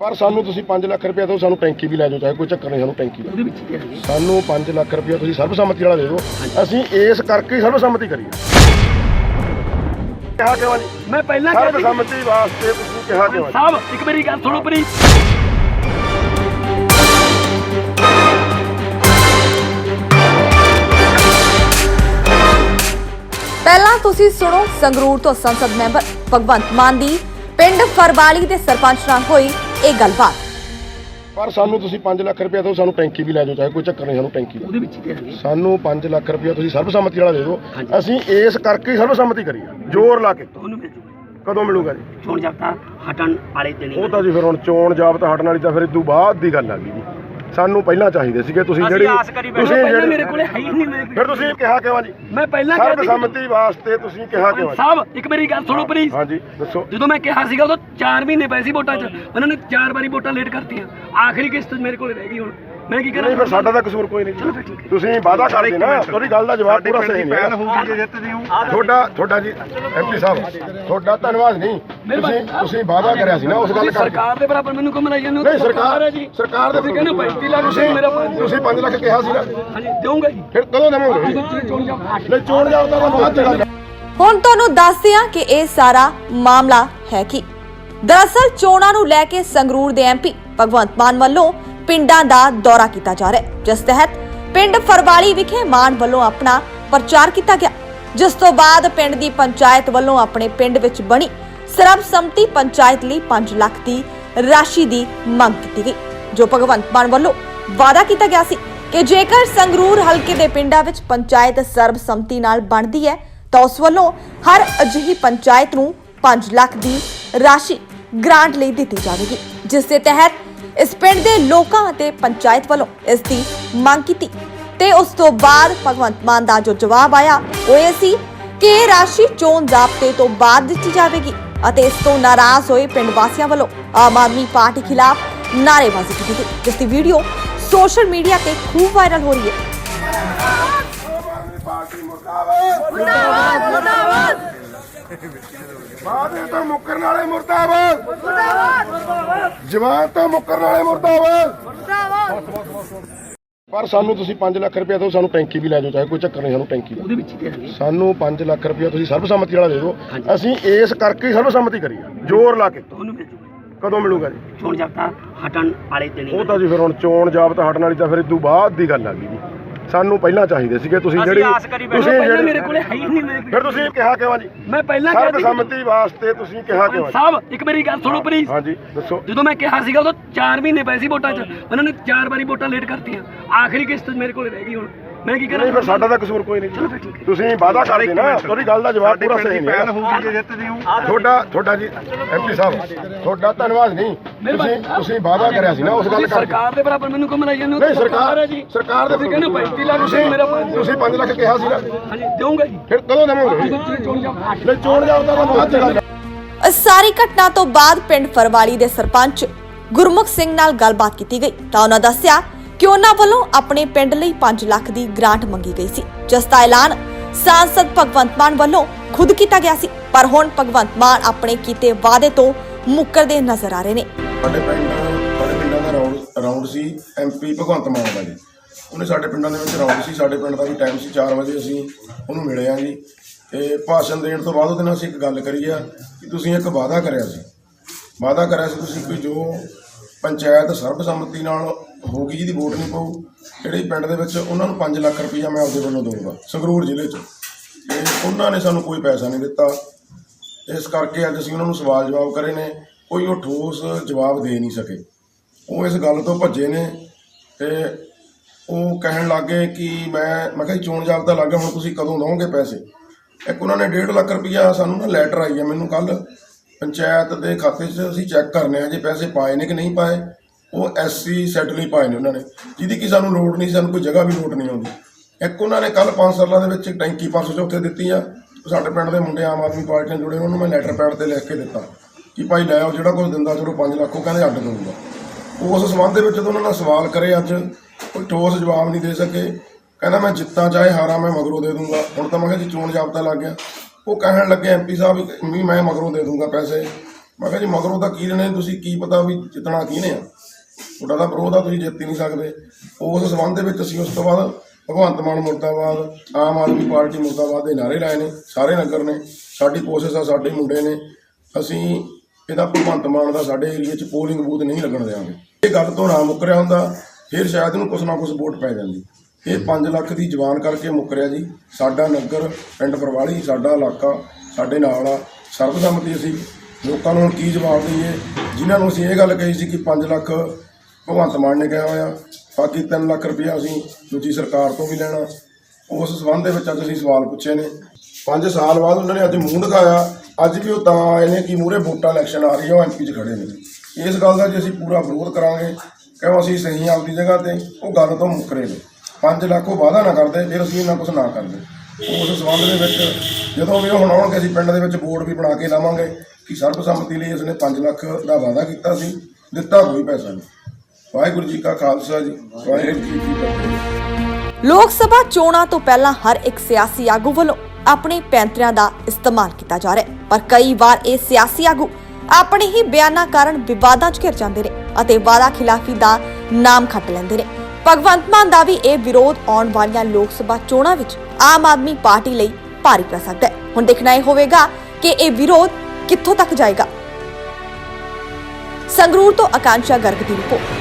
ਪਰ ਸਾਨੂੰ ਤੁਸੀਂ 5 ਲੱਖ ਰੁਪਏ ਦਿਓ ਸਾਨੂੰ ਟੈਂਕੀ ਵੀ ਲੈ ਜਾਓ ਚਾਹੇ ਕੋਈ ਚੱਕਰ ਨਹੀਂ ਸਾਨੂੰ ਟੈਂਕੀ ਦਾ ਉਹਦੇ ਵਿੱਚ ਕੀ ਹੈ? ਸਾਨੂੰ 5 ਲੱਖ ਰੁਪਏ ਤੁਸੀਂ ਸਰਬਸੰਮਤੀ ਵਾਲਾ ਦੇ ਦਿਓ। ਅਸੀਂ ਇਸ ਕਰਕੇ ਹੀ ਸਰਬਸੰਮਤੀ ਕਰੀਏ ਕਿਹਾ ਕਿਉਂ ਜੀ ਮੈਂ ਪਹਿਲਾਂ ਕਿਹਾ ਸੀ ਸਰਬਸੰਮਤੀ ਵਾਸਤੇ ਤੁਸੀਂ ਕਿਹਾ ਕਿਉਂ ਜੀ? ਸਾਹਿਬ ਇੱਕ ਮੇਰੀ ਗੱਲ ਸੁਣੋ ਪਲੀ ਪਹਿਲਾਂ ਤੁਸੀਂ ਸੁਣੋ ਸੰਗਰੂਰ ਤੋਂ ਸੰਸਦ ਮੈਂਬਰ ਭਗਵੰਤ ਮਾਨ ਦੀ। ਪਿੰਡ ਫਰਵਾਲੀ ਦੇ ਸਰਪੰਚ ਨਾਲ ਹੋਈ ਇਹ ਗੱਲਬਾਤ। ਪਰ ਸਾਨੂੰ ਤੁਸੀਂ 5 ਲੱਖ ਰੁਪਏ ਦਿਓ ਸਾਨੂੰ ਟੈਂਕੀ ਵੀ ਲੈ ਜਾਓ ਚਾਹੇ ਕੋਈ ਚੱਕਰ ਨਹੀਂ ਸਾਨੂੰ ਟੈਂਕੀ ਦਾ ਉਹਦੇ ਵਿੱਚ ਹੈ ਸਾਨੂੰ 5 ਲੱਖ ਰੁਪਏ ਤੁਸੀਂ ਸਰਬਸੰਮਤੀ ਵਾਲਾ ਦੇ ਦਿਓ। ਅਸੀਂ ਇਸ ਕਰਕੇ ਸਰਬਸੰਮਤੀ ਕਰੀਏ ਜ਼ੋਰ ਲਾ ਕੇ। ਤੁਹਾਨੂੰ ਮਿਲ ਜੂਗਾ ਕਦੋਂ ਮਿਲੂਗਾ ਜੀ? ਚੋਣ ਜਾਬਤਾ ਹਟਣ ਵਾਲੇ ਤੇ ਨਹੀਂ ਉਹ ਤਾਂ ਜੀ ਫਿਰ ਹੁਣ ਚੋਣ ਜਾਬਤਾ ਹਟਣ ਵਾਲੀ ਤਾਂ ਫਿਰ ਇਦੋਂ ਬਾਅਦ ਦੀ ਗੱਲ ਆ ਗਈ ਜੀ। ਸਾਨੂੰ ਪਹਿਲਾਂ ਚਾਹੀਦੇ ਸੀਗੇ। ਤੁਸੀਂ ਜਿਹੜੀ ਤੁਸੀਂ ਪਹਿਲਾਂ ਮੇਰੇ ਕੋਲੇ ਹੈ ਹੀ ਨਹੀਂ ਮੇਰੇ ਫਿਰ ਤੁਸੀਂ ਕਿਹਾ ਕਿਉਂ ਜੀ? ਮੈਂ ਪਹਿਲਾਂ ਕਿਹਾ ਸੀ ਸਰਬਸੰਮਤੀ ਵਾਸਤੇ ਤੁਸੀਂ ਕਿਹਾ ਕਿਉਂ? ਸਾਹਿਬ ਇੱਕ ਮੇਰੀ ਗੱਲ ਸੁਣੋ ਪਲੀਜ਼ ਹਾਂਜੀ ਦੱਸੋ। ਜਦੋਂ ਮੈਂ ਕਿਹਾ ਸੀਗਾ ਉਦੋਂ 4 ਮਹੀਨੇ ਪਏ ਸੀ ਵੋਟਾਂ 'ਚ। ਉਹਨਾਂ ਨੇ 4 ਵਾਰੀ ਵੋਟਾਂ ਲੇਟ ਕਰਤੀਆਂ। ਆਖਰੀ ਕਿਸ਼ਤ ਮੇਰੇ ਕੋਲ ਰਹਿ ਗਈ ਹੁਣ। ਮੈਂ ਕੀ ਕਰਾਂ? ਨਹੀਂ ਫਿਰ ਸਾਡਾ ਤਾਂ ਕਸੂਰ ਕੋਈ ਨਹੀਂ ਹੈ। ਤੁਸੀਂ ਵਾਅਦਾ ਕਰਦੇ ਨਾ ਤੁਹਾਡੀ ਗੱਲ ਦਾ ਜਵਾਬ ਪੂਰਾ ਸਹੀ ਨਹੀਂ ਹੈ ਹੋਊਗੀ ਜੇ ਜਿੱਤਦੇ ਹੋ। ਤੁਹਾਡਾ ਤੁਹਾਡਾ ਜੀ ਐਮਪੀ ਸਾਹਿਬ ਤੁਹਾਡਾ ਧੰਨਵਾਦ ਨਹੀਂ। ਤੁਸੀਂ ਤੁਸੀਂ ਵਾਅਦਾ ਕਰਿਆ ਸੀ ਨਾ ਉਸ ਗੱਲ ਤੁਸੀਂ ਕਰਕੇ। ਸਰਕਾਰ ਦੇ ਬਰਾਬਰ ਮੈਨੂੰ ਕਿਉਂ ਮਨਾਈ ਜਾਂਦੇ ਹੋ ਨਹੀਂ ਸਰਕਾਰ ਹੈ ਜੀ। ਸਰਕਾਰ ਦੇ ਤੁਸੀਂ ਕਹਿੰਦੇ ਹੋ 35 ਲੱਖ ਤੁਸੀਂ ਮੇਰਾ ਪੰਜ- ਤੁਸੀਂ 5 ਲੱਖ ਕਿਹਾ ਸੀ ਨਾ। ਹਾਂਜੀ ਦੇਵਾਂਗਾ ਜੀ। ਫਿਰ ਕਦੋਂ ਦੇਵੋਗੇ ਤੁਸੀਂ ਚੋਣ ਚੋਣ ਜਾਬਤਾ ਤਾਂ ਬਾਅਦ ਚ ਗੱਲ ਹੈ। ਹੁਣ ਤੁਹਾਨੂੰ ਦੱਸਦੇ ਹਾਂ ਕਿ ਇਹ ਸਾਰਾ ਮਾਮਲਾ ਹੈ ਕੀ। ਦਰਅਸਲ ਚੋਣਾਂ ਨੂੰ ਲੈ ਕੇ ਸੰਗਰੂਰ ਦੇ ਐਮਪੀ ਭਗਵੰਤ ਮਾਨ ਵੱਲੋਂ ਪਿੰਡਾਂ ਦਾ ਦੌਰਾ ਕੀਤਾ ਜਾ ਰਿਹਾ ਹੈ, ਜਿਸ ਤਹਿਤ ਪਿੰਡ ਫਰਵਾਲੀ ਵਿਖੇ ਮਾਨ ਵੱਲੋਂ ਆਪਣਾ ਪ੍ਰਚਾਰ ਕੀਤਾ ਗਿਆ, ਜਿਸ ਤੋਂ ਬਾਅਦ ਪਿੰਡ ਦੀ ਪੰਚਾਇਤ ਵੱਲੋਂ ਆਪਣੇ ਪਿੰਡ ਵਿੱਚ ਬਣੀ ਸਰਬਸੰਮਤੀ ਪੰਚਾਇਤ ਲਈ 5 ਲੱਖ ਦੀ ਰਾਸ਼ੀ ਦੀ ਮੰਗ ਕੀਤੀ ਗਈ, ਜੋ ਭਗਵੰਤ ਮਾਨ ਵੱਲੋਂ ਵਾਅਦਾ ਕੀਤਾ ਗਿਆ ਸੀ ਕਿ ਜੇਕਰ ਸੰਗਰੂਰ ਹਲਕੇ ਦੇ ਪਿੰਡਾਂ ਵਿੱਚ ਪੰਚਾਇਤ ਸਰਬਸੰਮਤੀ ਨਾਲ ਬਣਦੀ ਹੈ, ਤਾਂ ਉਸ ਵੱਲੋਂ ਹਰ ਅਜਿਹੀ ਪੰਚਾਇਤ ਨੂੰ 5 ਲੱਖ ਦੀ ਰਾਸ਼ੀ ਗ੍ਰਾਂਟ ਲਈ ਦਿੱਤੀ ਜਾਵੇਗੀ, ਜਿਸ ਦੇ ਤਹਿਤ ਇਸ ਪਿੰਡ ਦੇ ਲੋਕਾਂ ਅਤੇ ਪੰਚਾਇਤ ਵੱਲੋਂ ਇਸ ਦੀ ਮੰਗ ਕੀਤੀ। ਤੇ ਉਸ ਤੋਂ ਬਾਅਦ ਭਗਵੰਤ ਮਾਨ ਦਾ ਜੋ ਜਵਾਬ ਆਇਆ, ਉਹ ਇਹ ਸੀ ਕਿ ਇਹ ਰਾਸ਼ੀ ਚੋਣ ਜ਼ਾਬਤੇ ਤੋਂ ਬਾਅਦ ਦਿੱਤੀ ਜਾਵੇਗੀ ਅਤੇ ਇਸ ਤੋਂ ਨਾਰਾਜ਼ ਹੋਏ ਪਿੰਡ ਵਾਸੀਆਂ ਵੱਲੋਂ ਆਮ ਆਦਮੀ ਪਾਰਟੀ ਖਿਲਾਫ ਨਾਅਰੇਬਾਜ਼ੀ ਕੀਤੀ ਗਈ। ਜਿਸ ਦੀ ਵੀਡੀਓ ਸੋਸ਼ਲ ਮੀਡੀਆ ਤੇ ਖੂਬ ਵਾਇਰਲ ਹੋ ਰਹੀ ਹੈ। ਬਾਦੇ ਤਾਂ ਮੁੱਕਰਨ ਵਾਲੇ ਮੁਰਦਾਬਾਦ। ਮੁਰਦਾਬਾਦ ਜਵਾਨ ਤਾਂ ਮੁੱਕਰਨ ਵਾਲੇ ਮੁਰਦਾਬਾਦ। ਪਰ ਸਾਨੂੰ ਤੁਸੀਂ 5 ਲੱਖ ਰੁਪਏ ਦਿਓ ਸਾਨੂੰ ਟੈਂਕੀ ਵੀ ਲੈ ਜਾਓ ਚਾਹੇ ਕੋਈ ਚੱਕਰ ਨਹੀਂ ਸਾਨੂੰ ਟੈਂਕੀ ਉਹਦੇ ਵਿੱਚ ਕੀ ਹੈ? ਸਾਨੂੰ 5 ਲੱਖ ਰੁਪਏ ਤੁਸੀਂ ਸਰਬਸੰਮਤੀ ਵਾਲਾ ਦੇ ਦਿਓ। ਅਸੀਂ ਇਸ ਕਰਕੇ ਸਰਬਸੰਮਤੀ ਕਰੀਏ ਜ਼ੋਰ ਲਾ ਕੇ। ਤੁਹਾਨੂੰ ਮਿਲ ਜੂਗਾ। ਕਦੋਂ ਮਿਲੂਗਾ ਜੀ? ਚੋਣ ਜਾਬਤਾ ਹਟਣ ਵਾਲੇ ਤੇ ਨਹੀਂ ਉਹ ਤਾਂ ਜੀ ਫਿਰ ਹੁਣ ਚੋਣ ਜਾਬਤਾ ਹਟਣ ਵਾਲੀ ਤਾਂ ਫਿਰ ਇਦੋਂ ਬਾਅਦ ਦੀ ਗੱਲ ਆ ਗਈ ਜੀ। ਸਾਨੂੰ ਪਹਿਲਾਂ ਚਾਹੀਦੇ ਸੀਗੇ ਤੁਸੀਂ ਜਿਹੜੀ ਤੁਸੀਂ ਪਹਿਲਾਂ ਜਿਹੜੀ ਮੇਰੇ ਕੋਲੇ ਹੈ ਹੀ ਨਹੀਂ ਮੇਰੇ ਫਿਰ ਤੁਸੀਂ ਕਿਹਾ ਕਿਉਂ ਜੀ? ਮੈਂ ਪਹਿਲਾਂ ਕਿਹਾ ਸੀ ਸਰਬਸੰਮਤੀ ਵਾਸਤੇ ਤੁਸੀਂ ਕਿਹਾ ਕਿਉਂ? ਸਾਹਿਬ ਇੱਕ ਮੇਰੀ ਗੱਲ ਸੁਣੋ ਪਲੀਜ਼ ਹਾਂਜੀ ਦੱਸੋ। ਜਦੋਂ ਮੈਂ ਕਿਹਾ ਸੀਗਾ ਉਦੋਂ 4 ਮਹੀਨੇ ਪਏ ਸੀ ਵੋਟਾਂ 'ਚ। ਉਹਨਾਂ ਨੇ 4 ਵਾਰੀ ਵੋਟਾਂ ਲੇਟ ਕਰਤੀਆਂ। ਆਖਰੀ ਕਿਸ਼ਤ ਮੇਰੇ ਕੋਲ ਰਹਿ ਗਈ ਹੁਣ। ਮੈਂ ਕੀ ਕਰਾਂ? ਨਹੀਂ ਫਿਰ ਸਾਡਾ ਤਾਂ ਕਸੂਰ ਕੋਈ ਨਹੀਂ ਚਲੋ ਫਿਰ ਠੀਕ ਹੈ। ਤੁਸੀਂ ਵਾਅਦਾ ਕਰਦੇ ਨਾ ਤੁਹਾਡੀ ਗੱਲ ਦਾ ਜਵਾਬ ਪੂਰਾ ਸਹੀ ਨਹੀਂ ਪਹਿਲ ਹੈ ਹੋਊਗੀ ਜੇ ਜਿੱਤਦੇ ਹੋ। ਤੁਹਾਡਾ ਤੁਹਾਡਾ ਜੀ ਐਮਪੀ ਸਾਹਿਬ ਤੁਹਾਡਾ ਧੰਨਵਾਦ ਨਹੀਂ। ਤੁਸੀਂ ਤੁਸੀਂ ਵਾਅਦਾ ਕਰਿਆ ਸੀ ਨਾ ਉਸ ਗੱਲ ਤੁਸੀਂ ਕਰਕੇ। ਸਰਕਾਰ ਦੇ ਬਰਾਬਰ ਮੈਨੂੰ ਕਿਉਂ ਮਨਾਈ ਜਾਂਦੇ ਹੋ ਨਹੀਂ ਸਰਕਾਰ ਹੈ ਜੀ। ਸਰਕਾਰ ਦੇ ਤੁਸੀਂ ਕਹਿੰਦੇ ਹੋ 35 ਲੱਖ ਤੁਸੀਂ ਮੇਰਾ ਪੰਜ- ਤੁਸੀਂ 5 ਲੱਖ ਕਿਹਾ ਸੀ ਨਾ। ਹਾਂਜੀ ਦੇਵਾਂਗਾ ਜੀ। ਫਿਰ ਕਦੋਂ ਦੇਵੋਗੇ? ਤੁਸੀਂ ਚੋਣ ਜਾਬਤਾ ਨਹੀਂ ਚੋਣ ਜਾਬਤਾ ਤਾਂ ਬਾਅਦ ਚ ਗੱਲ ਹੈ। ਇਸ ਸਾਰੀ ਘਟਨਾ ਤੋਂ ਬਾਅਦ ਪਿੰਡ ਫਰਵਾਲੀ ਦੇ ਸਰਪੰਚ ਗੁਰਮੁਖ ਸਿੰਘ ਨਾਲ ਗੱਲਬਾਤ ਕੀਤੀ ਗਈ ਤਾਂ ਉਹਨਾਂ ਦੱਸਿਆ ਕਿ ਉਹਨਾਂ ਵੱਲੋਂ ਆਪਣੇ ਪਿੰਡ ਲਈ 5 ਲੱਖ ਦੀ ਗ੍ਰਾਂਟ ਮੰਗੀ ਗਈ ਸੀ, ਜਿਸ ਦਾ ਐਲਾਨ ਸਾਂਸਦ ਭਗਵੰਤ ਮਾਨ ਵੱਲੋਂ ਖੁਦ ਕੀਤਾ ਗਿਆ ਸੀ, ਪਰ ਹੁਣ ਭਗਵੰਤ ਮਾਨ ਆਪਣੇ ਕੀਤੇ ਵਾਅਦੇ ਤੋਂ ਮੁੱਕਰਦੇ ਨਜ਼ਰ ਆ ਰਹੇ ਨੇ। ਸਾਡੇ ਪਿੰਡ ਸਾਡੇ ਪਿੰਡਾਂ ਦਾ ਰਾਉਂਡ ਰਾਉਂਡ ਸੀ ਐਮਪੀ ਭਗਵੰਤ ਮਾਨ ਦਾ ਜੀ। ਉਹਨੇ ਸਾਡੇ ਪਿੰਡਾਂ ਦੇ ਵਿੱਚ ਰਾਉਂਡ ਸੀ, ਸਾਡੇ ਪਿੰਡ ਦਾ ਵੀ ਟਾਈਮ ਸੀ 4 ਵਜੇ ਅਸੀਂ ਉਹਨੂੰ ਮਿਲੇ ਆ ਜੀ। ਤੇ ਭਾਸ਼ਣ ਦੇਣ ਤੋਂ ਬਾਅਦ ਉਹਦੇ ਨਾਲ ਅਸੀਂ ਇੱਕ ਗੱਲ ਕਰੀ ਆ ਕਿ ਤੁਸੀਂ ਇੱਕ ਵਾਅਦਾ ਕਰਿਆ ਸੀ। ਵਾਅਦਾ ਕਰਿਆ ਸੀ ਤੁਸੀਂ ਕਿ ਜੋ ਪੰਚਾਇਤ ਸਰਬਸੰਮਤੀ ਨਾਲ ਹੋ ਗਈ ਜਿਹਦੀ ਵੋਟ ਨਹੀਂ ਪਊ, ਜਿਹੜੇ ਪਿੰਡ ਦੇ ਵਿੱਚ ਉਹਨਾਂ ਨੂੰ 5 ਲੱਖ ਰੁਪਈਆ ਮੈਂ ਆਪਦੇ ਵੱਲੋਂ ਦਊਂਗਾ, ਸੰਗਰੂਰ ਜ਼ਿਲ੍ਹੇ 'ਚ। ਤੇ ਉਹਨਾਂ ਨੇ ਸਾਨੂੰ ਕੋਈ ਪੈਸਾ ਨਹੀਂ ਦਿੱਤਾ। ਇਸ ਕਰਕੇ ਅੱਜ ਅਸੀਂ ਉਹਨਾਂ ਨੂੰ ਸਵਾਲ ਜਵਾਬ ਕਰੇ ਨੇ, ਕੋਈ ਉਹ ਠੋਸ ਜਵਾਬ ਦੇ ਨਹੀਂ ਸਕੇ। ਉਹ ਇਸ ਗੱਲ ਤੋਂ ਭੱਜੇ ਨੇ ਤੇ ਉਹ ਕਹਿਣ ਲੱਗੇ ਕਿ ਮੈਂ ਮੈਂ ਕਿਹਾ ਜੀ, ਚੋਣ ਜਾਬਤਾ ਲੱਗ ਹੁਣ ਤੁਸੀਂ ਕਦੋਂ ਦਵੋਗੇ ਪੈਸੇ? ਇੱਕ ਉਹਨਾਂ ਨੇ 1.5 ਲੱਖ ਰੁਪਈਆ ਸਾਨੂੰ ਨਾ ਲੈਟਰ ਆਈ ਹੈ ਮੈਨੂੰ ਕੱਲ ਪੰਚਾਇਤ ਦੇ ਖਾਤੇ 'ਚ ਅਸੀਂ ਚੈੱਕ ਕਰਨੇ ਆ ਜੇ ਪੈਸੇ ਪਾਏ ਨੇ ਕਿ ਨਹੀਂ ਪਾਏ, ਉਹ ਐਸਸੀ ਸੈਟ ਲਈ ਪਾਏ ਨੇ ਉਹਨਾਂ ਨੇ। ਜਿਹਦੀ ਕਿ ਸਾਨੂੰ ਲੋੜ ਨਹੀਂ, ਸਾਨੂੰ ਕੋਈ ਜਗ੍ਹਾ ਵੀ ਲੋੜ ਨਹੀਂ ਆਉਂਦੀ। ਇੱਕ ਉਹਨਾਂ ਨੇ ਕੱਲ ਪੰਜ ਸਾਲਾਂ ਦੇ ਵਿੱਚ ਟੈਂਕੀ ਪਰਸੋਂ ਚੌਥੇ ਦਿੱਤੀ ਆ। ਸਾਡੇ ਪਿੰਡ ਦੇ ਮੁੰਡੇ ਆਮ ਆਦਮੀ ਪਾਰਟੀ ਨਾਲ ਜੁੜੇ ਉਹਨਾਂ ਨੂੰ ਮੈਂ ਲੈਟਰ ਪੈਡ ਤੇ ਲਿਖ ਕੇ ਦਿੱਤਾ ਕਿ ਭਾਈ ਲੈ ਆਓ, ਜਿਹੜਾ ਕੁਝ ਦਿੰਦਾ ਚਲੋ 5 ਲੱਖ, ਉਹ ਕਹਿੰਦੇ ਅੱਡ ਦਊਗਾ। ਉਸ ਸੰਬੰਧ ਦੇ ਵਿੱਚ ਜਦੋਂ ਉਹਨਾਂ ਨਾਲ ਸਵਾਲ ਕਰੇ ਅੱਜ, ਕੋਈ ਠੋਸ ਜਵਾਬ ਨਹੀਂ ਦੇ ਸਕੇ। ਕਹਿੰਦਾ ਮੈਂ ਜਿੱਤਾਂ, ਚਾਹੇ ਹਾਰਾਂ ਮੈਂ ਮਗਰੋਂ ਦੇ ਦੂੰਗਾ ਹੁਣ ਤਾਂ ਮੈਂ ਕਿਹਾ ਜੀ ਚੋਣ ਜਾਬਤਾ ਲੱਗ ਗਿਆ। ਉਹ ਕਹਿਣ ਲੱਗੇ ਐਮਪੀ ਸਾਹਿਬ, ਵੀ ਮੈਂ ਮਗਰੋਂ ਦੇ ਦੂੰਗਾ ਪੈਸੇ। ਮੈਂ ਕਿਹਾ ਜੀ, ਮਗਰੋਂ ਤਾਂ ਕੀ ਲੈਣੇ ਤੁਸੀਂ ਕੀ ਪਤਾ ਵੀ ਜਿੱਤਣਾ ਕੀ ਨੇ ਆ? ਤੁਹਾਡਾ ਤਾਂ ਵਿਰੋਧ ਆ, ਤੁਸੀਂ ਜਿੱਤ ਹੀ ਨਹੀਂ ਸਕਦੇ। ਉਸ ਸਬੰਧ ਦੇ ਵਿੱਚ ਅਸੀਂ ਉਸ ਤੋਂ ਬਾਅਦ ਭਗਵੰਤ ਮਾਨ ਮੁਰਦਾਬਾਦ, ਆਮ ਆਦਮੀ ਪਾਰਟੀ ਮੁਰਦਾਬਾਦ ਦੇ ਨਾਰੇ ਲਾਏ ਨੇ, ਸਾਰੇ ਨਗਰ ਨੇ। ਸਾਡੀ ਕੋਸ਼ਿਸ਼ ਆ, ਸਾਡੇ ਮੁੰਡੇ ਨੇ। ਅਸੀਂ ਇਹਦਾ ਭਗਵੰਤ ਮਾਨ ਦਾ ਸਾਡੇ ਏਰੀਆ 'ਚ ਪੋਲਿੰਗ ਬੂਥ ਨਹੀਂ ਲੱਗਣ ਦੇਵਾਂਗੇ ਇਹ ਗੱਲ ਤੋਂ ਨਾ ਮੁੱਕਰਿਆ ਹੁੰਦਾ, ਫਿਰ ਸ਼ਾਇਦ ਇਹਨੂੰ ਕੁਛ ਨਾ ਕੁਛ ਵੋਟ ਪੈ ਜਾਂਦੀ। ਇਹ 5 ਲੱਖ ਦੀ ਜਵਾਨ ਕਰਕੇ ਮੁੱਕਰਿਆ ਜੀ। ਸਾਡਾ ਨਗਰ ਪਿੰਡ ਪਰਵਾਲੀ, ਸਾਡਾ ਇਲਾਕਾ, ਸਾਡੇ ਨਾਲ ਆ। ਸਰਬਸੰਮਤੀ ਅਸੀਂ ਲੋਕਾਂ ਨੂੰ ਹੁਣ ਕੀ ਜਵਾਬ ਦਈਏ? ਜਿਨ੍ਹਾਂ ਨੂੰ ਅਸੀਂ ਇਹ ਗੱਲ ਕਹੀ ਸੀ ਕਿ 5 ਲੱਖ ਭਗਵੰਤ ਮਾਨ ਨੇ ਕਿਹਾ ਹੋਇਆ, ਬਾਕੀ 3 ਲੱਖ ਰੁਪਇਆ ਅਸੀਂ ਦੂਜੀ ਸਰਕਾਰ ਤੋਂ ਵੀ ਲੈਣਾ। ਉਸ ਸਬੰਧ ਦੇ ਵਿੱਚ ਅੱਜ ਅਸੀਂ ਸਵਾਲ ਪੁੱਛੇ ਨੇ। 5 ਸਾਲ ਬਾਅਦ ਉਹਨਾਂ ਨੇ ਅੱਜ ਮੂੰਹ ਦਿਖਾਇਆ ਅੱਜ ਵੀ ਉਹ ਤਾਂ ਆਏ ਨੇ ਕਿ ਮੂਰੇ ਵੋਟਾਂ ਇਲੈਕਸ਼ਨ ਆ ਰਹੀ ਹੈ ਉਹ ਐਮਪੀ 'ਚ ਖੜੇ ਨੇ। ਇਸ ਗੱਲ ਦਾ ਜੇ ਅਸੀਂ ਪੂਰਾ ਵਿਰੋਧ ਕਰਾਂਗੇ, ਕਿਉਂ ਅਸੀਂ ਸਹੀ ਆਪਦੀ ਜਗ੍ਹਾ ਤੇ ਉਹ ਗੱਲ ਤੋਂ ਮੁੱਕਰੇ ਨੇ? 5 ਲੱਖ ਉਹ ਵਾਅਦਾ ਨਾ ਕਰਦੇ, ਫਿਰ ਅਸੀਂ ਇਹਨਾਂ ਕੁਝ ਨਾ ਕਰਦੇ। ਉਸ ਸਬੰਧ ਦੇ ਵਿੱਚ ਜਦੋਂ ਵੀ ਉਹ ਹੁਣ ਆਉਣਗੇ, ਅਸੀਂ ਪਿੰਡ ਦੇ ਵਿੱਚ ਬੋਰਡ ਵੀ ਬਣਾ ਕੇ ਲਾਵਾਂਗੇ ਕਿ ਸਰਬਸੰਮਤੀ ਲਈ ਇਸਨੇ 5 ਲੱਖ ਦਾ ਵਾਅਦਾ ਕੀਤਾ ਸੀ, ਦਿੱਤਾ ਕੋਈ ਪੈਸਾ ਨਹੀਂ। ਵਾਹਿਗੁਰੂ ਜੀ ਕਾ ਖਾਲਸਾ ਜੀ, ਵਾਹਿਗੁਰੂ ਜੀ ਕੀ ਫਤਿਹ। ਲੋਕ ਸਭਾ ਚੋਣਾਂ ਤੋਂ ਪਹਿਲਾਂ ਹਰ ਇੱਕ ਸਿਆਸੀ ਆਗੂ ਵੱਲੋਂ ਆਪਣੇ ਪੈਂਤਰਿਆਂ ਦਾ ਇਸਤੇਮਾਲ ਕੀਤਾ ਜਾ ਰਿਹਾ ਹੈ। ਪਰ ਕਈ ਵਾਰ ਇਹ ਸਿਆਸੀ ਆਗੂ ਆਪਣੇ ਹੀ ਬਿਆਨਾਂ ਕਾਰਨ ਵਿਵਾਦਾਂ 'ਚ ਘਿਰ ਜਾਂਦੇ ਨੇ ਅਤੇ ਵਾਦਾ ਖਿਲਾਫੀ ਦਾ ਨਾਮ ਖੱਟ ਲੈਂਦੇ ਨੇ। ਭਗਵੰਤ ਮਾਨ ਦਾ ਵੀ ਇਹ ਵਿਰੋਧ ਆਉਣ ਵਾਲੀਆਂ ਲੋਕ ਸਭਾ ਚੋਣਾਂ ਵਿੱਚ ਆਮ ਆਦਮੀ ਪਾਰਟੀ ਲਈ ਭਾਰੀ ਪੈ ਸਕਦਾ ਹੈ। ਹੁਣ ਦੇਖਣਾ ਇਹ ਹੋਵੇਗਾ ਕਿ ਇਹ ਵਿਰੋਧ ਕਿੱਥੋਂ ਤੱਕ ਜਾਏਗਾ। ਸੰਗਰੂਰ ਤੋਂ ਆਕਾਂਸ਼ਾ ਗਰਗ ਦੀ ਰਿਪੋਰਟ।